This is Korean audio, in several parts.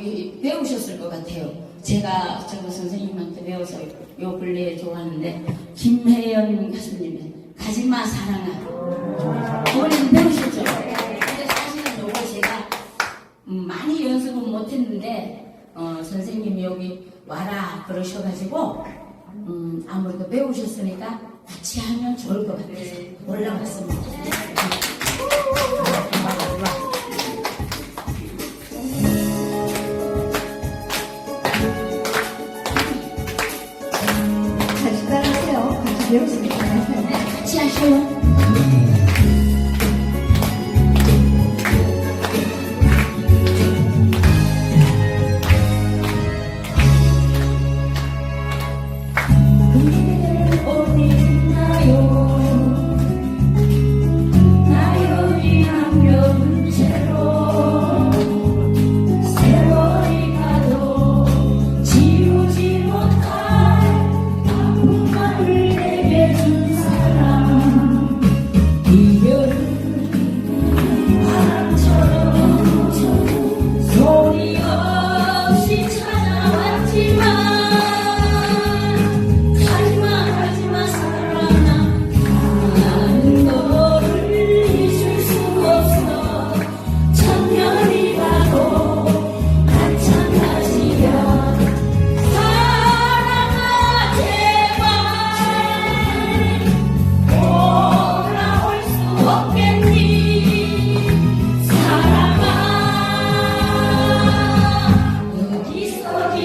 이- 배우셨을 것 같아요. 제가 저거 선생님한테 배워서 요 근래에 좋아하는데 김혜연 가수님의 가지마 사랑아 그거는 배우셨죠? 근데 사실은 요거 제가 음, 많이 연습은 못했는데 어, 선생님이 여기 와라 그러셔가지고 음, 아무래도 배우셨으니까 같이 하면 좋을 것 같아서 올라왔습니다. Deus, te.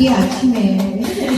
이 아침에